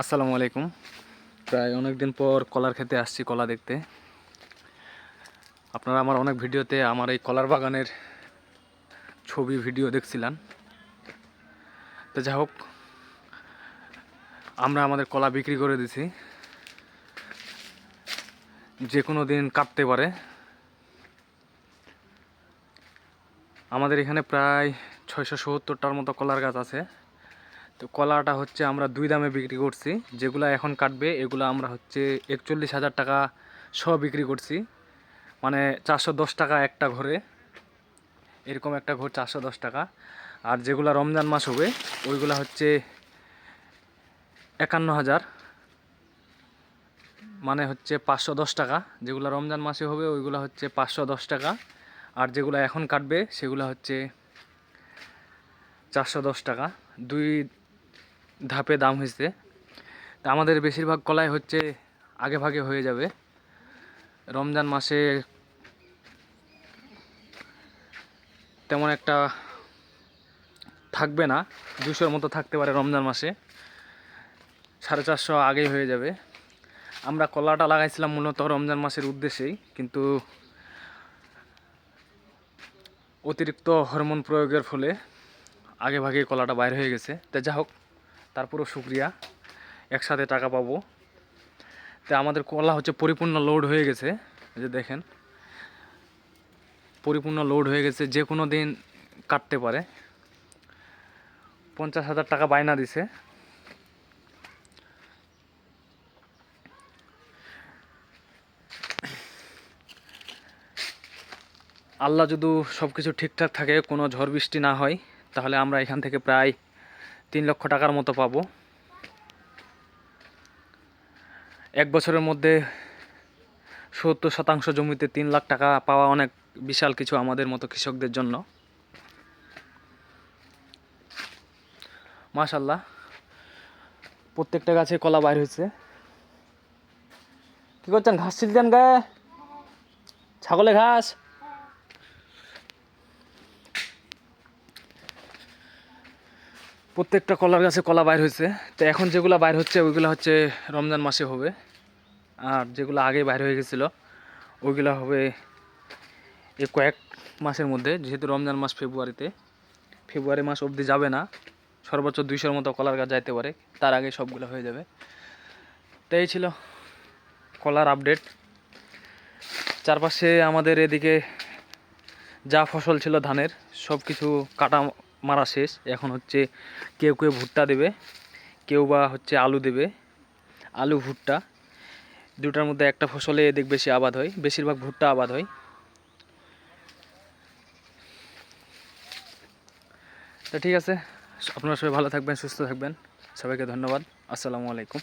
আসসালামু আলাইকুম। প্রায় অনেক দিন পর কলার খেতে আসছি কলা দেখতে। আপনারা আমার অনেক ভিডিওতে আমার এই কলার বাগানের ছবি, ভিডিও দেখছিলেন। তো যাই হোক, আমরা আমাদের কলা বিক্রি করে দিছি। যে কোনো দিন কাটতে পারে। আমাদের এখানে প্রায় ছয়শো সত্তরটার মতো কলার গাছ আছে। তো কলাটা হচ্ছে আমরা দুই দামে বিক্রি করছি। যেগুলো এখন কাটবে, এগুলো আমরা হচ্ছে একচল্লিশ হাজার টাকা সহ বিক্রি করছি। মানে চারশো দশ টাকা একটা ঘরে, এরকম একটা ঘর চারশো দশ টাকা। আর যেগুলো রমজান মাস হবে, ওইগুলো হচ্ছে একান্ন হাজার। মানে হচ্ছে পাঁচশো দশ টাকা। যেগুলো রমজান মাসে হবে, ওইগুলো হচ্ছে পাঁচশো দশ টাকা। আর যেগুলো এখন কাটবে, সেগুলো হচ্ছে চারশো দশ টাকা। দুই ধাপে দাম হয়েছে। তা আমাদের বেশিরভাগ কলাই হচ্ছে আগে ভাগে হয়ে যাবে। রমজান মাসে তেমন একটা থাকবে না, দুশোর মতো থাকতে পারে রমজান মাসে। সাড়ে চারশো আগেই হয়ে যাবে। আমরা কলাটা লাগাইছিলাম মূলত রমজান মাসের উদ্দেশ্যেই, কিন্তু অতিরিক্ত হরমোন প্রয়োগের ফলে আগে ভাগে কলাটা বাইর হয়ে গেছে। তা যা হোক তারপরও শুক্রিয়া। একসাথে টাকা পাবো। তো আমাদের কলা হচ্ছে পরিপূর্ণ লোড হয়ে গেছে। যে দেখেন, পরিপূর্ণ লোড হয়ে গেছে, যে কোনো দিন কাটতে পারে। পঞ্চাশ হাজার টাকা বায়না দিছে। আল্লাহ যদি সব কিছু ঠিকঠাক থাকে, কোনো ঝড় বৃষ্টি না হয়, তাহলে আমরা এখান থেকে প্রায় তিন লক্ষ টাকার মতো পাবো। এক বছরের মধ্যে সত্তর শতাংশ জমিতে তিন লাখ টাকা পাওয়া অনেক বিশাল কিছু আমাদের মতো কৃষকদের জন্য। মাশাল্লাহ প্রত্যেকটা গাছে কলা বাইর হয়েছে। কি করছেন, ঘাস ছিলছেন গায়ে? ছাগলে ঘাস? প্রত্যেকটা কলার গাছে কলা বাইর হয়েছে। তো এখন যেগুলো বাইর হচ্ছে, ওইগুলো হচ্ছে রমজান মাসে হবে। আর যেগুলো আগে বাইর হয়ে গেছিল, ওইগুলো হবে এই কয়েক মাসের মধ্যে। যেহেতু রমজান মাস ফেব্রুয়ারিতে, ফেব্রুয়ারি মাস অবধি যাবে না। সর্বোচ্চ দুইশোর মতো কলার গাছ যাইতে পারে। তার আগে সবগুলো হয়ে যাবে। তো এই ছিল কলার আপডেট। চারপাশে আমাদের এদিকে যা ফসল ছিল ধানের সব কিছু কাটা মারা শেষ। এখন হচ্ছে কেউ কেউ ভুট্টা দেবে, কেউ বা হচ্ছে আলু দেবে, আলু, ভুট্টা। দুটার মধ্যে একটা ফসলে এদিক বেশি আবাদ হয়, বেশিরভাগ ভুট্টা আবাদ হয়। তো ঠিক আছে, আপনারা সবাই ভালো থাকবেন, সুস্থ থাকবেন। সবাইকে ধন্যবাদ, আসসালামু আলাইকুম।